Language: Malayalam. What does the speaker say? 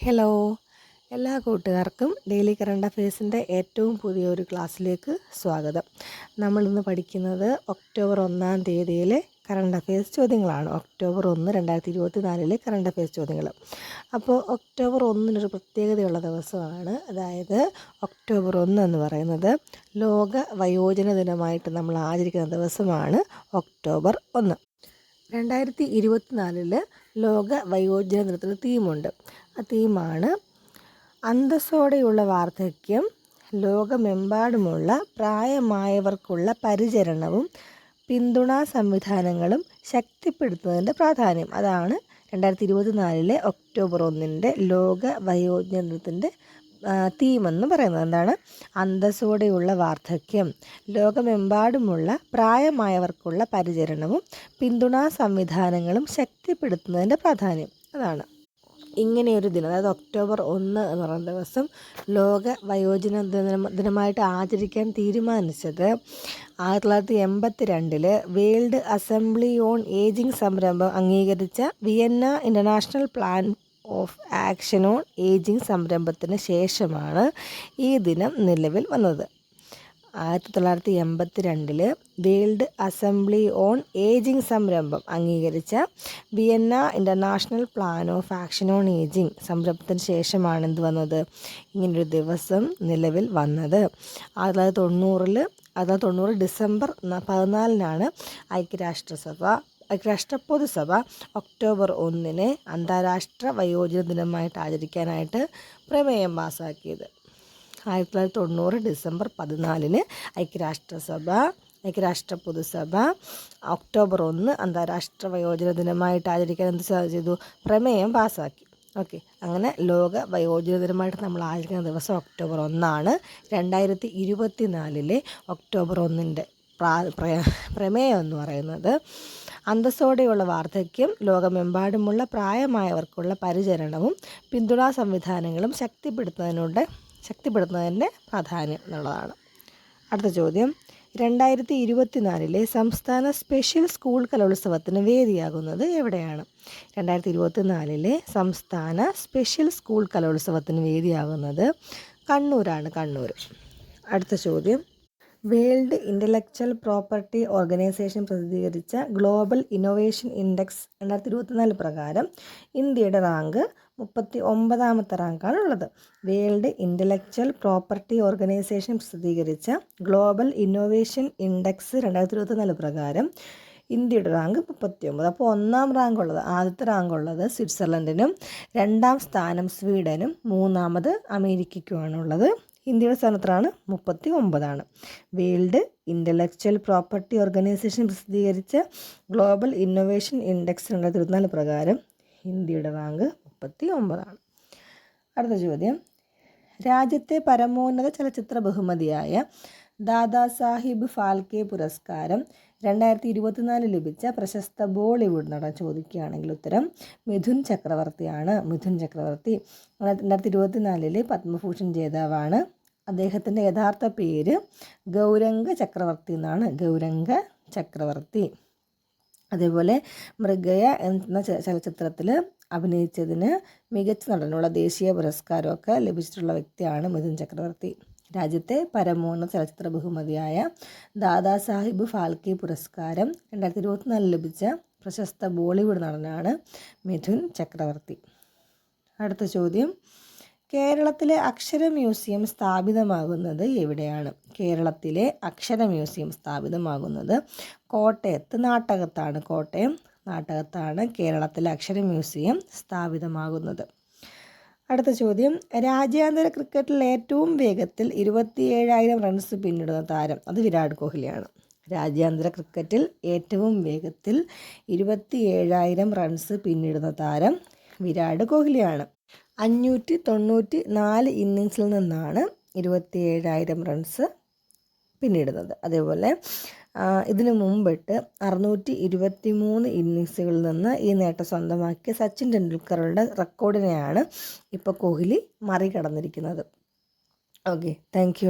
ഹലോ എല്ലാ കൂട്ടുകാർക്കും ഡെയിലി കറണ്ട് അഫയേഴ്സിന്റെ ഏറ്റവും പുതിയൊരു ക്ലാസ്സിലേക്ക് സ്വാഗതം. നമ്മളിന്ന് പഠിക്കുന്നത് ഒക്ടോബർ ഒന്നാം തീയതിയിലെ കറണ്ട് അഫയേഴ്സ് ചോദ്യങ്ങളാണ്. ഒക്ടോബർ ഒന്ന് രണ്ടായിരത്തി ഇരുപത്തി നാലിലെ കറണ്ട് അഫയേഴ്സ് ചോദ്യങ്ങൾ. അപ്പോൾ ഒക്ടോബർ ഒന്നിനൊരു പ്രത്യേകതയുള്ള ദിവസമാണ്. അതായത് ഒക്ടോബർ ഒന്ന് എന്ന് പറയുന്നത് ലോക വയോജന ദിനമായിട്ട് നമ്മൾ ആചരിക്കുന്ന ദിവസമാണ് ഒക്ടോബർ ഒന്ന്. രണ്ടായിരത്തി ഇരുപത്തിനാലിൽ ലോക വയോജന ദിനത്തിന് തീമുണ്ട്. ആ തീമാണ് അന്തസ്സോടെയുള്ള വാർദ്ധക്യം ലോകമെമ്പാടുമുള്ള പ്രായമായവർക്കുള്ള പരിചരണവും പിന്തുണാ സംവിധാനങ്ങളും ശക്തിപ്പെടുത്തുന്നതിന്റെ പ്രാധാന്യം. അതാണ് രണ്ടായിരത്തി ഇരുപത്തിനാലിലെ ഒക്ടോബർ ഒന്നിന്റെ ലോക വയോജന ദിനത്തിന്റെ തീമെന്ന് പറയുന്നത് എന്താണ്? അന്തസ്സോടെയുള്ള വാർദ്ധക്യം. ലോകമെമ്പാടുമുള്ള പ്രായമായവർക്കുള്ള പരിചരണവും പിന്തുണാ സംവിധാനങ്ങളും ശക്തിപ്പെടുത്തുന്നതിന്റെ പ്രാധാന്യം. അതാണ്. ഇങ്ങനെയൊരു ദിനം അതായത് ഒക്ടോബർ ഒന്ന് എന്ന് പറയുന്ന ദിവസം ലോക വയോജന ദിന ദിനമായിട്ട് ആചരിക്കാൻ തീരുമാനിച്ചത് ആയിരത്തി തൊള്ളായിരത്തി എൺപത്തി രണ്ടിൽ വേൾഡ് അസംബ്ലി ഓൺ ഏജിംഗ് സംരംഭം അംഗീകരിച്ച Vienna international plan of action on aging സംരംഭത്തിന് ശേഷമാണ് ഈ ദിനം നിലവിൽ വന്നത്. ആയിരത്തി തൊള്ളായിരത്തി എൺപത്തി രണ്ടിൽ വേൾഡ് അസംബ്ലി ഓൺ ഏജിംഗ് സംരംഭം അംഗീകരിച്ച Vienna international plan of action on aging സംരംഭത്തിന് ശേഷമാണ് എന്ത് വന്നത്? ഇങ്ങനൊരു ദിവസം നിലവിൽ വന്നത്. ആയിരത്തി തൊള്ളായിരത്തി തൊണ്ണൂറിൽ അതായത് തൊണ്ണൂറ് ഡിസംബർ പതിനാലിനാണ് ഐക്യരാഷ്ട്രസഭ ഐക്യരാഷ്ട്ര സഭ ഒക്ടോബർ ഒന്നിന് അന്താരാഷ്ട്ര വയോജന ദിനമായിട്ട് ആചരിക്കാനായിട്ട് പ്രമേയം പാസ്സാക്കിയത് ആയിരത്തി തൊള്ളായിരത്തി തൊണ്ണൂറ് ഡിസംബർ പതിനാലിന് ഐക്യരാഷ്ട്രസഭ ഐക്യരാഷ്ട്ര പൊതുസഭ ഒക്ടോബർ ഒന്ന് അന്താരാഷ്ട്ര വയോജന ദിനമായിട്ട് ആചരിക്കാൻ എന്ത് ചെയ്തു? പ്രമേയം പാസാക്കി. ഓക്കെ. അങ്ങനെ ലോക വയോജന ദിനമായിട്ട് നമ്മൾ ആചരിക്കുന്ന ദിവസം ഒക്ടോബർ ഒന്നാണ്. രണ്ടായിരത്തി ഇരുപത്തി നാലിലെ ഒക്ടോബർ ഒന്നിന്റെ പ്രമേയം എന്ന് പറയുന്നത്. അന്തസ്സോടെയുള്ള വാർദ്ധക്യം ലോകമെമ്പാടുമുള്ള പ്രായമായവർക്കുള്ള പരിചരണവും പിന്തുണാ സംവിധാനങ്ങളും ശക്തിപ്പെടുത്തുന്നതിനോട് ശക്തിപ്പെടുത്തുന്നതിന്റെ പ്രാധാന്യം എന്നുള്ളതാണ്. അടുത്ത ചോദ്യം. രണ്ടായിരത്തി ഇരുപത്തിനാലിലെ സംസ്ഥാന സ്പെഷ്യൽ സ്കൂൾ കലോത്സവത്തിന് വേദിയാകുന്നത് എവിടെയാണ്? രണ്ടായിരത്തി ഇരുപത്തിനാലിലെ സംസ്ഥാന സ്പെഷ്യൽ സ്കൂൾ കലോത്സവത്തിന് വേദിയാകുന്നത് കണ്ണൂരാണ് കണ്ണൂർ. അടുത്ത ചോദ്യം. വേൾഡ് ഇന്റലക്ച്വൽ പ്രോപ്പർട്ടി ഓർഗനൈസേഷൻ പ്രസിദ്ധീകരിച്ച ഗ്ലോബൽ ഇന്നോവേഷൻ ഇൻഡെക്സ് രണ്ടായിരത്തി ഇരുപത്തിനാല് പ്രകാരം ഇന്ത്യയുടെ റാങ്ക് മുപ്പത്തി ഒമ്പതാമത്തെ റാങ്കാണ് ഉള്ളത്. വേൾഡ് ഇന്റലക്ച്വൽ പ്രോപ്പർട്ടി ഓർഗനൈസേഷൻ പ്രസിദ്ധീകരിച്ച ഗ്ലോബൽ ഇന്നോവേഷൻ ഇൻഡെക്സ് രണ്ടായിരത്തി ഇരുപത്തിനാല് പ്രകാരം ഇന്ത്യയുടെ റാങ്ക് മുപ്പത്തി ഒമ്പത് അപ്പോൾ ഒന്നാം റാങ്ക് ഉള്ളത് ആദ്യത്തെ റാങ്ക് ഉള്ളത് സ്വിറ്റ്സർലൻഡിനും രണ്ടാം സ്ഥാനം സ്വീഡനും മൂന്നാമത് അമേരിക്കയ്ക്കുമാണുള്ളത് ഇന്ത്യയുടെ സ്ഥാനത്താണ് മുപ്പത്തി ഒമ്പതാണ് വേൾഡ് ഇന്റലക്ച്വൽ പ്രോപ്പർട്ടി ഓർഗനൈസേഷൻ പ്രസിദ്ധീകരിച്ച ഗ്ലോബൽ ഇന്നൊവേഷൻ ഇൻഡെക്സ് രണ്ടായിരത്തി പ്രകാരം ഇന്ത്യയുടെ റാങ്ക് മുപ്പത്തി ഒമ്പതാണ് അടുത്ത ചോദ്യം. രാജ്യത്തെ പരമോന്നത ചലച്ചിത്ര ബഹുമതിയായ ദാദാ സാഹിബ് ഫാൽക്കെ പുരസ്കാരം രണ്ടായിരത്തി ഇരുപത്തിനാല് ലഭിച്ച പ്രശസ്ത ബോളിവുഡ് നടൻ ചോദിക്കുകയാണെങ്കിൽ ഉത്തരം മിഥുൻ ചക്രവർത്തിയാണ്. മിഥുൻ ചക്രവർത്തി രണ്ടായിരത്തി ഇരുപത്തിനാലിലെ പത്മഭൂഷൺ ജേതാവാണ്. അദ്ദേഹത്തിന്റെ യഥാർത്ഥ പേര് ഗൗരംഗ ചക്രവർത്തി എന്നാണ്. ഗൗരംഗ ചക്രവർത്തി. അതേപോലെ മൃഗയ എന്ന ചലച്ചിത്രത്തിൽ അഭിനയിച്ചതിന് മികച്ച നടനുള്ള ദേശീയ പുരസ്കാരമൊക്കെ ലഭിച്ചിട്ടുള്ള വ്യക്തിയാണ് മിഥുൻ ചക്രവർത്തി. രാജ്യത്തെ പരമോന്നത ചലച്ചിത്ര ബഹുമതിയായ ദാദാസാഹിബ് ഫാൽക്കെ പുരസ്കാരം രണ്ടായിരത്തി ഇരുപത്തിനാലിൽ ലഭിച്ച പ്രശസ്ത ബോളിവുഡ് നടനാണ് മിഥുൻ ചക്രവർത്തി. അടുത്ത ചോദ്യം. കേരളത്തിലെ അക്ഷര മ്യൂസിയം സ്ഥാപിതമാകുന്നത് എവിടെയാണ്? കേരളത്തിലെ അക്ഷര മ്യൂസിയം സ്ഥാപിതമാകുന്നത് കോട്ടയത്ത് നാട്ടകത്താണ്. കോട്ടയം നാട്ടകത്താണ് കേരളത്തിലെ അക്ഷര മ്യൂസിയം സ്ഥാപിതമാകുന്നത്. അടുത്ത ചോദ്യം. രാജ്യാന്തര ക്രിക്കറ്റിൽ ഏറ്റവും വേഗത്തിൽ ഇരുപത്തിയേഴായിരം റൺസ് പിന്നിടുന്ന താരം അത് വിരാട് കോഹ്ലിയാണ്. രാജ്യാന്തര ക്രിക്കറ്റിൽ ഏറ്റവും വേഗത്തിൽ ഇരുപത്തിയേഴായിരം റൺസ് പിന്നിടുന്ന താരം വിരാട് കോഹ്ലിയാണ്. അഞ്ഞൂറ്റി തൊണ്ണൂറ്റി നാല് ഇന്നിങ്സിൽ നിന്നാണ് ഇരുപത്തിയേഴായിരം റൺസ് പിന്നിടുന്നത്. അതേപോലെ ഇതിനു മുമ്പിട്ട് അറുന്നൂറ്റി ഇരുപത്തി മൂന്ന് ഇന്നിങ്സുകളിൽ നിന്ന് ഈ നേട്ടം സ്വന്തമാക്കിയ സച്ചിൻ ടെണ്ടുൽക്കറുടെ റെക്കോർഡിനെയാണ് ഇപ്പോൾ കോഹ്ലി മറികടന്നിരിക്കുന്നത്. Okay thank